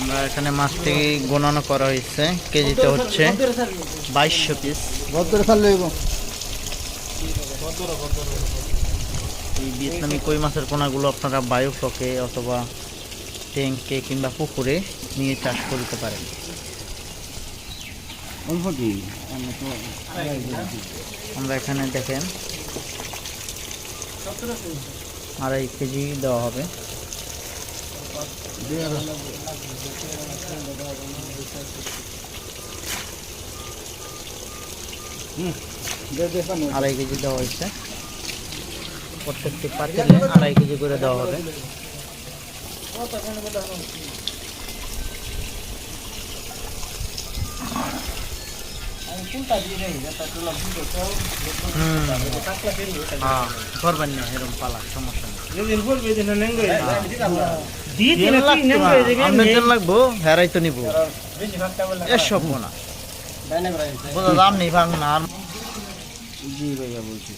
আমরা এখানে মাছটি গণনা করা হয়েছে। কেজিতে হচ্ছে বাইশশো পিস এই ভিয়েতনামি কই মাছের কোনাগুলো আপনারা বায়ু বায়োফ্লকে অথবা ট্যাঙ্কে কিংবা পুকুরে নিয়ে চাষ করতে পারেন। আমরা এখানে দেখেন আড়াই কেজি দেওয়া হবে। আড়াই কেজি দেওয়া হয়েছে। প্রত্যেকটি পাতিলে আড়াই কেজি করে দেওয়া হবে। করবেন না এরকম পালা, সমস্যা নেই। আপনার তেল লাগবো হেরাই তো নিবো। এসব না। বোঝা দাম নেই ভাঙ না। জি ভাইয়া বলছি।